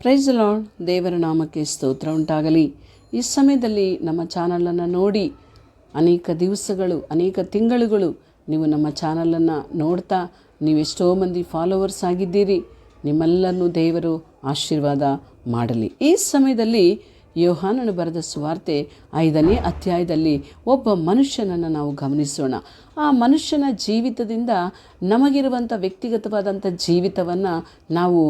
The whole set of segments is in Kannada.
ಪ್ರೈಸ್ ಲಾರ್ಡ್ ದೇವರ ನಾಮಕ್ಕೆ ಸ್ತೋತ್ರ ಉಂಟಾಗಲಿ. ಈ ಸಮಯದಲ್ಲಿ ನಮ್ಮ ಚಾನಲನ್ನು ನೋಡಿ ಅನೇಕ ದಿವಸಗಳು, ಅನೇಕ ತಿಂಗಳುಗಳು ನೀವು ನಮ್ಮ ಚಾನಲನ್ನು ನೋಡ್ತಾ ನೀವೆಷ್ಟೋ ಮಂದಿ ಫಾಲೋವರ್ಸ್ ಆಗಿದ್ದೀರಿ. ನಿಮ್ಮೆಲ್ಲರನ್ನು ದೇವರು ಆಶೀರ್ವಾದ ಮಾಡಲಿ. ಈ ಸಮಯದಲ್ಲಿ ಯೋಹಾನನು ಬರೆದ ಸುವಾರ್ತೆ ಐದನೇ ಅಧ್ಯಾಯದಲ್ಲಿ ಒಬ್ಬ ಮನುಷ್ಯನನ್ನು ನಾವು ಗಮನಿಸೋಣ. ಆ ಮನುಷ್ಯನ ಜೀವಿತದಿಂದ ನಮಗಿರುವಂಥ ವ್ಯಕ್ತಿಗತವಾದಂಥ ಜೀವಿತವನ್ನು ನಾವು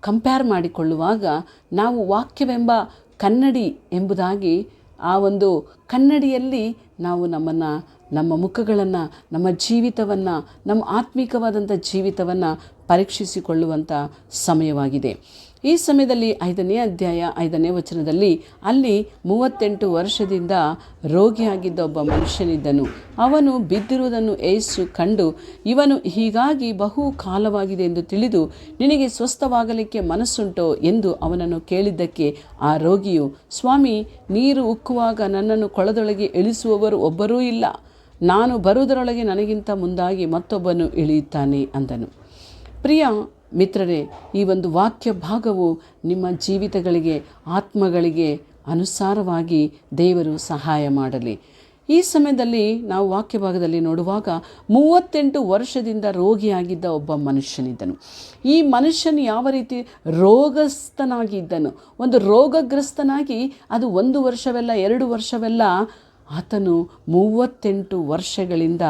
ಕಂಪೇರ್ ಮಾಡಿಕೊಳ್ಳುವಾಗ ನಾವು ವಾಕ್ಯವೆಂಬ ಕನ್ನಡಿ ಎಂಬುದಾಗಿ ಆ ಒಂದು ಕನ್ನಡಿಯಲ್ಲಿ ನಾವು ನಮ್ಮನ್ನು, ನಮ್ಮ ಮುಖಗಳನ್ನು, ನಮ್ಮ ಜೀವಿತವನ್ನು, ನಮ್ಮ ಆತ್ಮಿಕವಾದಂಥ ಜೀವಿತವನ್ನು ಪರೀಕ್ಷಿಸಿಕೊಳ್ಳುವಂಥ ಸಮಯವಾಗಿದೆ. ಈ ಸಮಯದಲ್ಲಿ ಐದನೇ ಅಧ್ಯಾಯ ಐದನೇ ವಚನದಲ್ಲಿ ಅಲ್ಲಿ ಮೂವತ್ತೆಂಟು ವರ್ಷದಿಂದ ರೋಗಿಯಾಗಿದ್ದ ಒಬ್ಬ ಮನುಷ್ಯನಿದ್ದನು. ಅವನು ಬಿದ್ದಿರುವುದನ್ನು ಏಸು ಕಂಡು, ಇವನು ಹೀಗಾಗಿ ಬಹು ಕಾಲವಾಗಿದೆ ಎಂದು ತಿಳಿದು ನಿನಗೆ ಸ್ವಸ್ಥವಾಗಲಿಕ್ಕೆ ಮನಸ್ಸುಂಟೋ ಎಂದು ಅವನನ್ನು ಕೇಳಿದ್ದಕ್ಕೆ ಆ ರೋಗಿಯು, ಸ್ವಾಮಿ, ನೀರು ಉಕ್ಕುವಾಗ ನನ್ನನ್ನು ಕೊಳದೊಳಗೆ ಇಳಿಸುವವರು ಒಬ್ಬರೂ ಇಲ್ಲ. ನಾನು ಬರುವುದರೊಳಗೆ ನನಗಿಂತ ಮುಂದಾಗಿ ಮತ್ತೊಬ್ಬನು ಇಳಿಯುತ್ತಾನೆ ಅಂದನು. ಪ್ರಿಯ ಮಿತ್ರರೇ, ಈ ಒಂದು ವಾಕ್ಯ ಭಾಗವು ನಿಮ್ಮ ಜೀವಿತಗಳಿಗೆ, ಆತ್ಮಗಳಿಗೆ ಅನುಸಾರವಾಗಿ ದೇವರು ಸಹಾಯ ಮಾಡಲಿ. ಈ ಸಮಯದಲ್ಲಿ ನಾವು ವಾಕ್ಯ ಭಾಗದಲ್ಲಿ ನೋಡುವಾಗ ಮೂವತ್ತೆಂಟು ವರ್ಷದಿಂದ ರೋಗಿಯಾಗಿದ್ದ ಒಬ್ಬ ಮನುಷ್ಯನಿದ್ದನು. ಈ ಮನುಷ್ಯನು ಯಾವ ರೀತಿ ರೋಗಸ್ಥನಾಗಿದ್ದನು? ಒಂದು ರೋಗಗ್ರಸ್ತನಾಗಿ ಅದು ಒಂದು ವರ್ಷವೆಲ್ಲ, ಎರಡು ವರ್ಷವೆಲ್ಲ, ಆತನು ಮೂವತ್ತೆಂಟು ವರ್ಷಗಳಿಂದ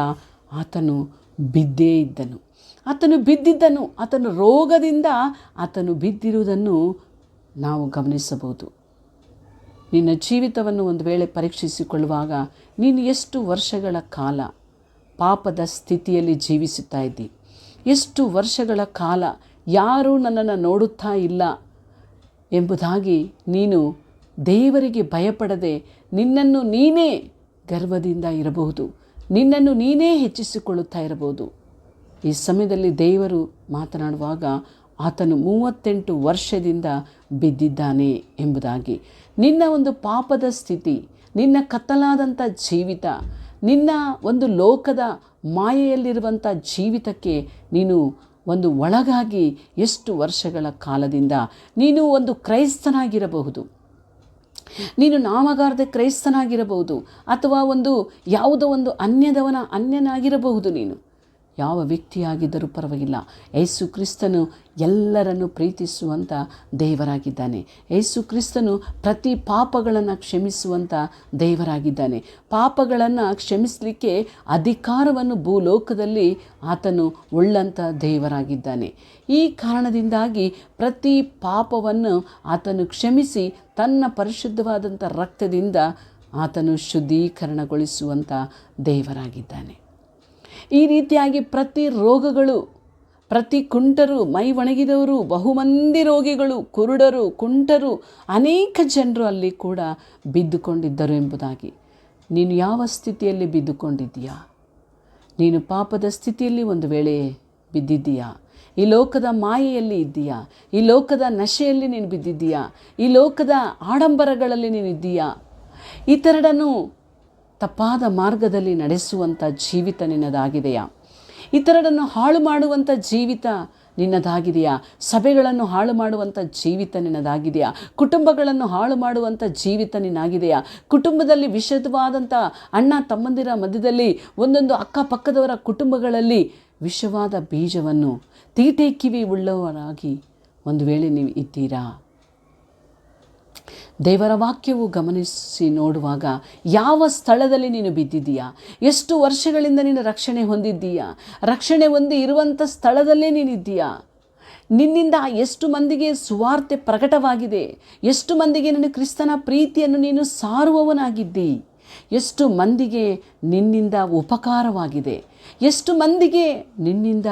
ಆತನು ಬಿದ್ದೇ ಇದ್ದನು. ಆತನು ಬಿದ್ದಿದ್ದನು, ಆತನು ರೋಗದಿಂದ ಆತನು ಬಿದ್ದಿರುವುದನ್ನು ನಾವು ಗಮನಿಸಬಹುದು. ನಿನ್ನ ಜೀವಿತವನ್ನು ಒಂದು ವೇಳೆ ಪರೀಕ್ಷಿಸಿಕೊಳ್ಳುವಾಗ ನೀನು ಎಷ್ಟು ವರ್ಷಗಳ ಕಾಲ ಪಾಪದ ಸ್ಥಿತಿಯಲ್ಲಿ ಜೀವಿಸುತ್ತಾ ಇದ್ದಿ? ಎಷ್ಟು ವರ್ಷಗಳ ಕಾಲ ಯಾರೂ ನನ್ನನ್ನು ನೋಡುತ್ತಾ ಇಲ್ಲ ಎಂಬುದಾಗಿ ನೀನು ದೇವರಿಗೆ ಭಯಪಡದೆ ನಿನ್ನನ್ನು ನೀನೇ ಗರ್ವದಿಂದ ಇರಬಹುದು, ನಿನ್ನನ್ನು ನೀನೇ ಹೆಚ್ಚಿಸಿಕೊಳ್ಳುತ್ತಾ ಇರಬಹುದು. ಈ ಸಮಯದಲ್ಲಿ ದೇವರು ಮಾತನಾಡುವಾಗ ಆತನು ಮೂವತ್ತೆಂಟು ವರ್ಷದಿಂದ ಬಿದ್ದಿದ್ದಾನೆ ಎಂಬುದಾಗಿ. ನಿನ್ನ ಒಂದು ಪಾಪದ ಸ್ಥಿತಿ, ನಿನ್ನ ಕತ್ತಲಾದಂಥ ಜೀವಿತ, ನಿನ್ನ ಒಂದು ಲೋಕದ ಮಾಯೆಯಲ್ಲಿರುವಂಥ ಜೀವಿತಕ್ಕೆ ನೀನು ಒಂದು ಒಳಗಾಗಿ ಎಷ್ಟು ವರ್ಷಗಳ ಕಾಲದಿಂದ ನೀನು ಒಂದು ಕ್ರೈಸ್ತನಾಗಿರಬಹುದು. ನೀನು ನಾಮಗಾರದ ಕ್ರೈಸ್ತನಾಗಿರಬಹುದು ಅಥವಾ ಒಂದು ಯಾವುದೋ ಒಂದು ಅನ್ಯದವನ ಅನ್ಯನಾಗಿರಬಹುದು ನೀನು. ಯಾವ ವ್ಯಕ್ತಿಯಾಗಿದ್ದರೂ ಪರವಾಗಿಲ್ಲ. ಯೇಸು ಕ್ರಿಸ್ತನು ಎಲ್ಲರನ್ನು ಪ್ರೀತಿಸುವಂಥ ದೇವರಾಗಿದ್ದಾನೆ. ಯೇಸು ಕ್ರಿಸ್ತನು ಪ್ರತಿ ಪಾಪಗಳನ್ನು ಕ್ಷಮಿಸುವಂಥ ದೇವರಾಗಿದ್ದಾನೆ. ಪಾಪಗಳನ್ನು ಕ್ಷಮಿಸಲಿಕ್ಕೆ ಅಧಿಕಾರವನ್ನು ಭೂಲೋಕದಲ್ಲಿ ಆತನು ಉಳ್ಳಂಥ ದೇವರಾಗಿದ್ದಾನೆ. ಈ ಕಾರಣದಿಂದಾಗಿ ಪ್ರತಿ ಪಾಪವನ್ನು ಆತನು ಕ್ಷಮಿಸಿ ತನ್ನ ಪರಿಶುದ್ಧವಾದಂಥ ರಕ್ತದಿಂದ ಆತನು ಶುದ್ಧೀಕರಣಗೊಳಿಸುವಂಥ ದೇವರಾಗಿದ್ದಾನೆ. ಈ ರೀತಿಯಾಗಿ ಪ್ರತಿ ರೋಗಗಳು, ಪ್ರತಿ ಕುಂಟರು ಮೈ ಒಣಗಿದವರು ಬಹುಮಂದಿ ರೋಗಿಗಳು, ಕುರುಡರು, ಕುಂಟರು, ಅನೇಕ ಜನರು ಅಲ್ಲಿ ಕೂಡ ಬಿದ್ದುಕೊಂಡಿದ್ದರು ಎಂಬುದಾಗಿ. ನೀನು ಯಾವ ಸ್ಥಿತಿಯಲ್ಲಿ ಬಿದ್ದುಕೊಂಡಿದ್ದೀಯಾ? ನೀನು ಪಾಪದ ಸ್ಥಿತಿಯಲ್ಲಿ ಒಂದು ವೇಳೆ ಬಿದ್ದಿದ್ದೀಯಾ? ಈ ಲೋಕದ ಮಾಯೆಯಲ್ಲಿ ಇದ್ದೀಯಾ? ಈ ಲೋಕದ ನಶೆಯಲ್ಲಿ ನೀನು ಬಿದ್ದಿದ್ದೀಯಾ? ಈ ಲೋಕದ ಆಡಂಬರಗಳಲ್ಲಿ ನೀನು ಇದ್ದೀಯಾ? ಇತರರನ್ನು ತಪ್ಪಾದ ಮಾರ್ಗದಲ್ಲಿ ನಡೆಸುವಂಥ ಜೀವಿತ ನಿನ್ನದಾಗಿದೆಯಾ? ಇತರರನ್ನು ಹಾಳು ಮಾಡುವಂಥ ಜೀವಿತ ನಿನ್ನದಾಗಿದೆಯಾ? ಸಭೆಗಳನ್ನು ಹಾಳು ಮಾಡುವಂಥ ಜೀವಿತ ನಿನ್ನದಾಗಿದೆಯಾ? ಕುಟುಂಬಗಳನ್ನು ಹಾಳು ಮಾಡುವಂಥ ಜೀವಿತ ನಿನ್ನಾಗಿದೆಯಾ? ಕುಟುಂಬದಲ್ಲಿ ವಿಷದವಾದಂಥ ಅಣ್ಣ ತಮ್ಮಂದಿರ ಮಧ್ಯದಲ್ಲಿ ಒಂದೊಂದು ಅಕ್ಕಪಕ್ಕದವರ ಕುಟುಂಬಗಳಲ್ಲಿ ವಿಷವಾದ ಬೀಜವನ್ನು ತೀಟೆ ಕಿವಿ ಉಳ್ಳವರಾಗಿ ಒಂದು ವೇಳೆ ನೀವು ಇದ್ದೀರಾ? ದೇವರ ವಾಕ್ಯವು ಗಮನಿಸಿ ನೋಡುವಾಗ, ಯಾವ ಸ್ಥಳದಲ್ಲಿ ನೀನು ಬಿದ್ದಿದ್ದೀಯಾ? ಎಷ್ಟು ವರ್ಷಗಳಿಂದ ನೀನು ರಕ್ಷಣೆ ಹೊಂದಿದ್ದೀಯಾ? ರಕ್ಷಣೆ ಹೊಂದಿ ಇರುವಂಥ ಸ್ಥಳದಲ್ಲೇ ನೀನಿದ್ದೀಯಾ? ನಿನ್ನಿಂದ ಎಷ್ಟು ಮಂದಿಗೆ ಸುವಾರ್ತೆ ಪ್ರಕಟವಾಗಿದೆ? ಎಷ್ಟು ಮಂದಿಗೆ ನೀನು ಕ್ರಿಸ್ತನ ಪ್ರೀತಿಯನ್ನು ನೀನು ಸಾರುವವನಾಗಿದ್ದಿ? ಎಷ್ಟು ಮಂದಿಗೆ ನಿನ್ನಿಂದ ಉಪಕಾರವಾಗಿದೆ? ಎಷ್ಟು ಮಂದಿಗೆ ನಿನ್ನಿಂದ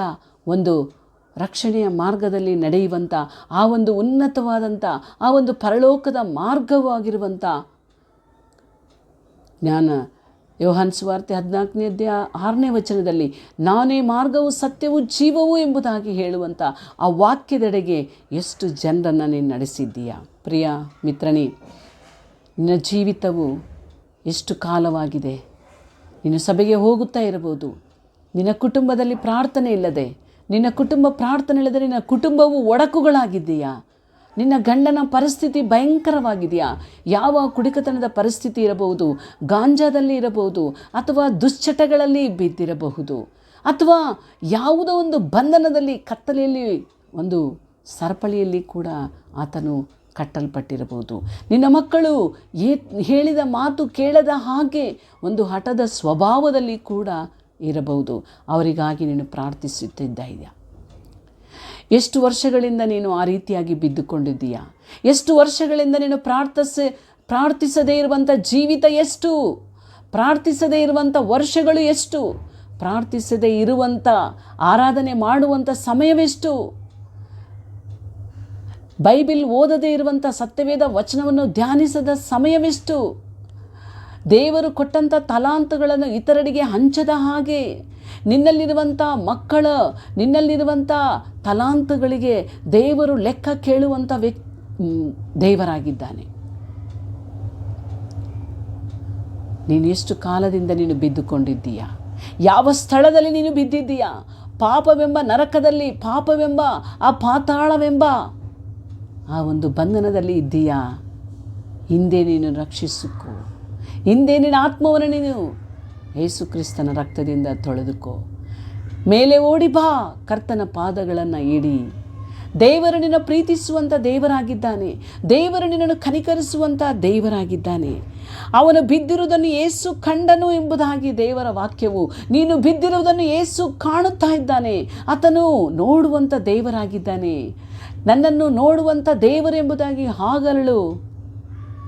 ಒಂದು ರಕ್ಷಣೆಯ ಮಾರ್ಗದಲ್ಲಿ ನಡೆಯುವಂಥ ಆ ಒಂದು ಉನ್ನತವಾದಂಥ ಆ ಒಂದು ಪರಲೋಕದ ಮಾರ್ಗವಾಗಿರುವಂಥ ಜ್ಞಾನ. ಯೋಹಾನ್ ಸುವಾರ್ತೆ ಹದಿನಾಲ್ಕನೇ ಅಧ್ಯಾಯ ಆರನೇ ವಚನದಲ್ಲಿ, ನಾನೇ ಮಾರ್ಗವು, ಸತ್ಯವು, ಜೀವವು ಎಂಬುದಾಗಿ ಹೇಳುವಂಥ ಆ ವಾಕ್ಯದೆಡೆಗೆ ಎಷ್ಟು ಜನರನ್ನು ನೀನು ನಡೆಸಿದ್ದೀಯಾ? ಪ್ರಿಯ ಮಿತ್ರನೇ, ನಿನ್ನ ಜೀವಿತವು ಎಷ್ಟು ಕಾಲವಾಗಿದೆ? ನೀನು ಸಭೆಗೆ ಹೋಗುತ್ತಾ ಇರಬಹುದು. ನಿನ್ನ ಕುಟುಂಬದಲ್ಲಿ ಪ್ರಾರ್ಥನೆ ಇಲ್ಲದೆ ನಿನ್ನ ಕುಟುಂಬ ಪ್ರಾರ್ಥನೆ ಇಳಿದರೆ ನಿನ್ನ ಕುಟುಂಬವು ಒಡಕುಗಳಾಗಿದೆಯಾ ನಿನ್ನ ಗಂಡನ ಪರಿಸ್ಥಿತಿ ಭಯಂಕರವಾಗಿದೆಯಾ? ಯಾವ ಕುಡಿಕತನದ ಪರಿಸ್ಥಿತಿ ಇರಬಹುದು? ಗಾಂಜಾದಲ್ಲಿ ಇರಬಹುದು ಅಥವಾ ದುಶ್ಚಟಗಳಲ್ಲಿ ಬಿದ್ದಿರಬಹುದು? ಅಥವಾ ಯಾವುದೋ ಒಂದು ಬಂಧನದಲ್ಲಿ, ಕತ್ತಲೆಯಲ್ಲಿ, ಒಂದು ಸರಪಳಿಯಲ್ಲಿ ಕೂಡ ಆತನು ಕಟ್ಟಲ್ಪಟ್ಟಿರಬಹುದು. ನಿನ್ನ ಮಕ್ಕಳು ಏ, ಹೇಳಿದ ಮಾತು ಕೇಳದ ಹಾಗೆ ಒಂದು ಹಠದ ಸ್ವಭಾವದಲ್ಲಿ ಕೂಡ ಇರಬಹುದು. ಅವರಿಗಾಗಿ ನೀನು ಪ್ರಾರ್ಥಿಸುತ್ತಿದ್ದ ಇದೆಯಾ ಎಷ್ಟು ವರ್ಷಗಳಿಂದ ನೀನು ಆ ರೀತಿಯಾಗಿ ಬಿದ್ದುಕೊಂಡಿದ್ದೀಯಾ? ಎಷ್ಟು ವರ್ಷಗಳಿಂದ ನೀನು ಪ್ರಾರ್ಥಿಸ, ಪ್ರಾರ್ಥಿಸದೇ ಇರುವಂಥ ಜೀವಿತ ಎಷ್ಟು? ಪ್ರಾರ್ಥಿಸದೇ ಇರುವಂಥ ವರ್ಷಗಳು ಎಷ್ಟು? ಪ್ರಾರ್ಥಿಸದೇ ಇರುವಂಥ ಆರಾಧನೆ ಮಾಡುವಂಥ ಸಮಯವೆಷ್ಟು? ಬೈಬಿಲ್ ಓದದೇ ಇರುವಂಥ ಸತ್ಯವೇದ ವಚನವನ್ನು ಧ್ಯಾನಿಸದ ಸಮಯವೆಷ್ಟು? ದೇವರು ಕೊಟ್ಟಂಥ ತಲಾಂತುಗಳನ್ನು ಇತರರಿಗೆ ಹಂಚದ ಹಾಗೆ ನಿನ್ನಲ್ಲಿರುವಂಥ ಮಕ್ಕಳ ನಿನ್ನಲ್ಲಿರುವಂಥ ತಲಾಂತುಗಳಿಗೆ ದೇವರು ಲೆಕ್ಕ ಕೇಳುವಂಥ ವ್ಯಕ್ ದೇವರಾಗಿದ್ದಾನೆ. ನೀನು ಎಷ್ಟು ಕಾಲದಿಂದ ನೀನು ಬಿದ್ದುಕೊಂಡಿದ್ದೀಯಾ? ಯಾವ ಸ್ಥಳದಲ್ಲಿ ನೀನು ಬಿದ್ದಿದ್ದೀಯಾ? ಪಾಪವೆಂಬ ನರಕದಲ್ಲಿ, ಪಾಪವೆಂಬ ಆ ಪಾತಾಳವೆಂಬ ಆ ಒಂದು ಬಂಧನದಲ್ಲಿ ಇದ್ದೀಯಾ? ಹಿಂದೆ ನೀನು ರಕ್ಷಿಸಿಕೋ. ಹಿಂದೆ ನಿನ್ನ ಆತ್ಮವನ್ನು ನೀನು? ಯೇಸು ಕ್ರಿಸ್ತನ ರಕ್ತದಿಂದ ತೊಳೆದುಕೋ. ಮೇಲೆ ಓಡಿ ಬಾ, ಕರ್ತನ ಪಾದಗಳನ್ನು ಇಡಿ. ದೇವರು ನಿನ್ನ ಪ್ರೀತಿಸುವಂಥ ದೇವರಾಗಿದ್ದಾನೆ. ದೇವರು ನಿನ್ನನ್ನು ಕನಿಕರಿಸುವಂಥ ದೇವರಾಗಿದ್ದಾನೆ. ಅವನು ಬಿದ್ದಿರುವುದನ್ನು ಏಸು ಕಂಡನು ಎಂಬುದಾಗಿ ದೇವರ ವಾಕ್ಯವು, ನೀನು ಬಿದ್ದಿರುವುದನ್ನು ಏಸು ಕಾಣುತ್ತಾ ಇದ್ದಾನೆ. ಆತನು ನೋಡುವಂಥ ದೇವರಾಗಿದ್ದಾನೆ. ನನ್ನನ್ನು ನೋಡುವಂಥ ದೇವರೆಂಬುದಾಗಿ ಹಾಗಲಳು,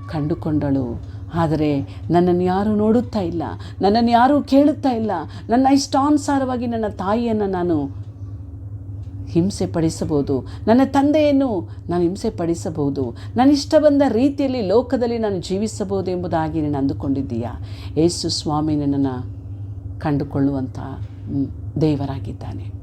ಕಂಡುಕೊಂಡಳು. ಆದರೆ ನನ್ನನ್ನು ಯಾರೂ ನೋಡುತ್ತಾ ಇಲ್ಲ, ನನ್ನನ್ನು ಯಾರೂ ಕೇಳುತ್ತಾ ಇಲ್ಲ. ನನ್ನ ಇಷ್ಟಾನುಸಾರವಾಗಿ ನನ್ನ ತಾಯಿಯನ್ನು ನಾನು ಹಿಂಸೆ ಪಡಿಸಬಹುದು ನನ್ನ ತಂದೆಯನ್ನು ನಾನು ಹಿಂಸೆ ಪಡಿಸಬಹುದು ನನ್ನಿಷ್ಟ ಬಂದ ರೀತಿಯಲ್ಲಿ ಲೋಕದಲ್ಲಿ ನಾನು ಜೀವಿಸಬಹುದು ಎಂಬುದಾಗಿ ನೀನು ಅಂದುಕೊಂಡಿದ್ದೀಯಾ? ಯೇಸು ಸ್ವಾಮಿ ನನ್ನನ್ನು ಕಂಡುಕೊಳ್ಳುವಂಥ ದೇವರಾಗಿದ್ದಾನೆ.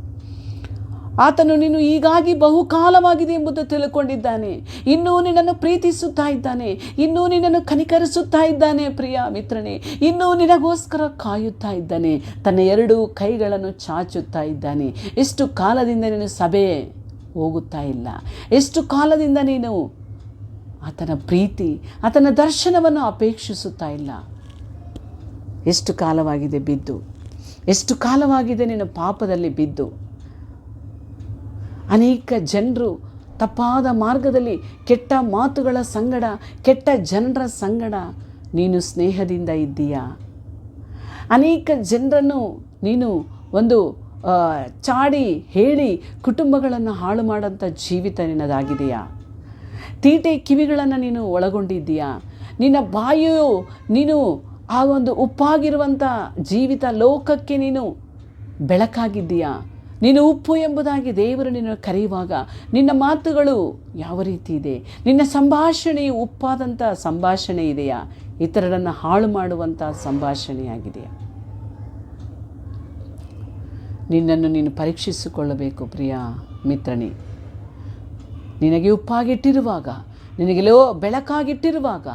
ಆತನು ನೀನು ಈಗಾಗಿ ಬಹುಕಾಲವಾಗಿದೆ ಎಂಬುದು ತಿಳ್ಕೊಂಡಿದ್ದಾನೆ. ಇನ್ನೂ ನಿನ್ನನ್ನು ಪ್ರೀತಿಸುತ್ತಾ ಇದ್ದಾನೆ. ಇನ್ನೂ ನಿನ್ನನ್ನು ಕನಿಕರಿಸುತ್ತಾ ಇದ್ದಾನೆ ಪ್ರಿಯ ಮಿತ್ರನೆ. ಇನ್ನೂ ನಿನಗೋಸ್ಕರ ಕಾಯುತ್ತಾ ಇದ್ದಾನೆ. ತನ್ನ ಎರಡು ಕೈಗಳನ್ನು ಚಾಚುತ್ತಾ ಇದ್ದಾನೆ. ಎಷ್ಟು ಕಾಲದಿಂದ ನೀನು ಸಭೆ ಹೋಗುತ್ತಾ ಇಲ್ಲ. ಎಷ್ಟು ಕಾಲದಿಂದ ನೀನು ಆತನ ಪ್ರೀತಿ, ಆತನ ದರ್ಶನವನ್ನು ಅಪೇಕ್ಷಿಸುತ್ತಾ ಇಲ್ಲ. ಎಷ್ಟು ಕಾಲವಾಗಿದೆ ಬಿದ್ದು. ಎಷ್ಟು ಕಾಲವಾಗಿದೆ ನೀನು ಪಾಪದಲ್ಲಿ ಬಿದ್ದು. ಅನೇಕ ಜನರು ತಪ್ಪಾದ ಮಾರ್ಗದಲ್ಲಿ ಕೆಟ್ಟ ಮಾತುಗಳ ಸಂಗಡ, ಕೆಟ್ಟ ಜನರ ಸಂಗಡ ನೀನು ಸ್ನೇಹದಿಂದ ಇದ್ದೀಯಾ? ಅನೇಕ ಜನರನ್ನು ನೀನು ಒಂದು ಚಾಡಿ ಹೇಳಿ ಕುಟುಂಬಗಳನ್ನು ಹಾಳು ಮಾಡೋಂಥ ಜೀವಿತ ನಿನ್ನದಾಗಿದೆಯಾ? ತೀಟೆ ಕಿವಿಗಳನ್ನು ನೀನು ಒಳಗೊಂಡಿದ್ದೀಯಾ? ನಿನ್ನ ಬಾಯಿಯು ನೀನು ಆ ಒಂದು ಉಪ್ಪಾಗಿರುವಂಥ ಜೀವಿತ ಲೋಕಕ್ಕೆ ನೀನು ಬೆಳಕಾಗಿದ್ದೀಯಾ? ನೀನು ಉಪ್ಪು ಎಂಬುದಾಗಿ ದೇವರು ನಿನ್ನ ಕರೆಯುವಾಗ ನಿನ್ನ ಮಾತುಗಳು ಯಾವ ರೀತಿ ಇದೆ? ನಿನ್ನ ಸಂಭಾಷಣೆಯು ಉಪ್ಪಾದಂಥ ಸಂಭಾಷಣೆ ಇದೆಯಾ? ಇತರರನ್ನು ಹಾಳು ಮಾಡುವಂಥ ಸಂಭಾಷಣೆಯಾಗಿದೆಯಾ? ನಿನ್ನನ್ನು ನೀನು ಪರೀಕ್ಷಿಸಿಕೊಳ್ಳಬೇಕು ಪ್ರಿಯ ಮಿತ್ರನೇ. ನಿನಗೆ ಉಪ್ಪಾಗಿಟ್ಟಿರುವಾಗ, ನಿನಗೆ ಲೋ ಬೆಳಕಾಗಿಟ್ಟಿರುವಾಗ,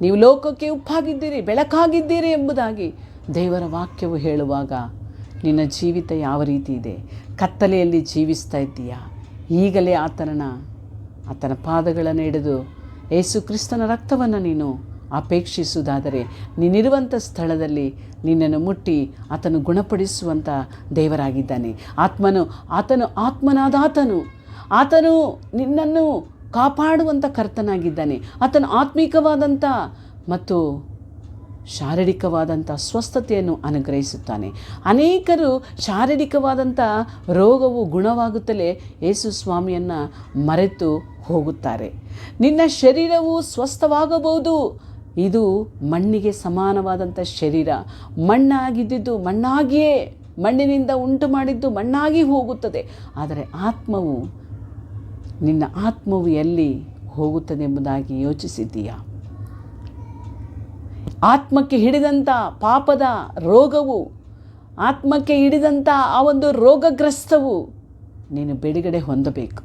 ನೀವು ಲೋಕಕ್ಕೆ ಉಪ್ಪಾಗಿದ್ದೀರಿ, ಬೆಳಕಾಗಿದ್ದೀರಿ ಎಂಬುದಾಗಿ ದೇವರ ವಾಕ್ಯವು ಹೇಳುವಾಗ ನಿನ್ನ ಜೀವಿತ ಯಾವ ರೀತಿ ಇದೆ? ಕತ್ತಲೆಯಲ್ಲಿ ಜೀವಿಸ್ತಾ ಇದ್ದೀಯಾ? ಈಗಲೇ ಆತನನ್ನು, ಆತನ ಪಾದಗಳನ್ನು ಹಿಡಿದು ಯೇಸು ಕ್ರಿಸ್ತನ ರಕ್ತವನ್ನು ನೀನು ಅಪೇಕ್ಷಿಸುವುದಾದರೆ ನೀನಿರುವಂಥ ಸ್ಥಳದಲ್ಲಿ ನಿನ್ನನ್ನು ಮುಟ್ಟಿ ಆತನು ಗುಣಪಡಿಸುವಂಥ ದೇವರಾಗಿದ್ದಾನೆ. ಆತ್ಮನು, ಆತನು ಆತ್ಮನಾದ ಆತನು ಆತನು ನಿನ್ನನ್ನು ಕಾಪಾಡುವಂಥ ಕರ್ತನಾಗಿದ್ದಾನೆ. ಆತನು ಆತ್ಮೀಕವಾದಂಥ ಮತ್ತು ಶಾರೀರಿಕವಾದಂಥ ಸ್ವಸ್ಥತೆಯನ್ನು ಅನುಗ್ರಹಿಸುತ್ತಾನೆ. ಅನೇಕರು ಶಾರೀರಿಕವಾದಂಥ ರೋಗವು ಗುಣವಾಗುತ್ತಲೇ ಯೇಸು ಸ್ವಾಮಿಯನ್ನು ಮರೆತು ಹೋಗುತ್ತಾರೆ. ನಿನ್ನ ಶರೀರವು ಸ್ವಸ್ಥವಾಗಬಹುದು. ಇದು ಮಣ್ಣಿಗೆ ಸಮಾನವಾದಂಥ ಶರೀರ. ಮಣ್ಣಾಗಿದ್ದಿದ್ದು ಮಣ್ಣಾಗಿಯೇ, ಮಣ್ಣಿನಿಂದ ಉಂಟು ಮಾಡಿದ್ದು ಮಣ್ಣಾಗಿ ಹೋಗುತ್ತದೆ. ಆದರೆ ಆತ್ಮವು ನಿನ್ನ ಆತ್ಮವು ಎಲ್ಲಿ ಹೋಗುತ್ತದೆ ಎಂಬುದಾಗಿ ಯೋಚಿಸಿದ್ದೀಯಾ? ಆತ್ಮಕ್ಕೆ ಹಿಡಿದಂಥ ಪಾಪದ ರೋಗವು, ಆತ್ಮಕ್ಕೆ ಹಿಡಿದಂಥ ಆ ಒಂದು ರೋಗಗ್ರಸ್ತವು ನೀನು ಬಿಡುಗಡೆ ಹೊಂದಬೇಕು.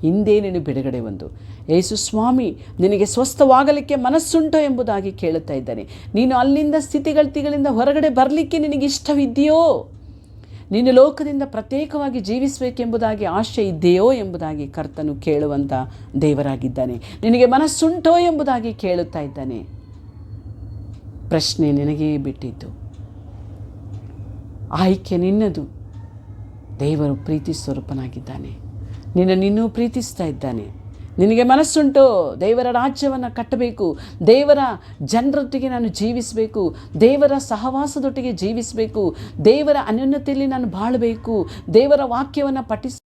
ಹಿಂದೆ ನೀನು ಬಿಡುಗಡೆ ಒಂದು ಯೇಸು ಸ್ವಾಮಿ, ನಿನಗೆ ಸ್ವಸ್ಥವಾಗಲಿಕ್ಕೆ ಮನಸ್ಸುಂಟು ಎಂಬುದಾಗಿ ಕೇಳುತ್ತಾ ಇದ್ದಾನೆ. ನೀನು ಅಲ್ಲಿಂದ ಸ್ಥಿತಿಗತಿಗಳಿಂದ ಹೊರಗಡೆ ಬರಲಿಕ್ಕೆ ನಿನಗೆ ಇಷ್ಟವಿದೆಯೋ? ನೀನು ಲೋಕದಿಂದ ಪ್ರತ್ಯೇಕವಾಗಿ ಜೀವಿಸಬೇಕೆಂಬುದಾಗಿ ಆಶೆ ಇದೆಯೋ ಎಂಬುದಾಗಿ ಕರ್ತನು ಕೇಳುವಂಥ ದೇವರಾಗಿದ್ದಾನೆ. ನಿನಗೆ ಮನಸ್ಸುಂಟೋ ಎಂಬುದಾಗಿ ಕೇಳುತ್ತಾ ಇದ್ದಾನೆ. ಪ್ರಶ್ನೆ ನಿನಗೇ ಬಿಟ್ಟಿದ್ದು. ಆಯ್ಕೆ ನಿನ್ನದು. ದೇವರು ಪ್ರೀತಿ ಸ್ವರೂಪನಾಗಿದ್ದಾನೆ. ನಿನ್ನ ನಿನ್ನೂ ಪ್ರೀತಿಸ್ತಾ ಇದ್ದಾನೆ. ನಿನಗೆ ಮನಸ್ಸುಂಟು? ದೇವರ ರಾಜ್ಯವನ್ನು ಕಟ್ಟಬೇಕು. ದೇವರ ಜನರೊಟ್ಟಿಗೆ ನಾನು ಜೀವಿಸಬೇಕು. ದೇವರ ಸಹವಾಸದೊಟ್ಟಿಗೆ ಜೀವಿಸಬೇಕು. ದೇವರ ಅನ್ಯೋನ್ಯತೆಯಲ್ಲಿ ನಾನು ಬಾಳಬೇಕು. ದೇವರ ವಾಕ್ಯವನ್ನು ಪಠಿಸ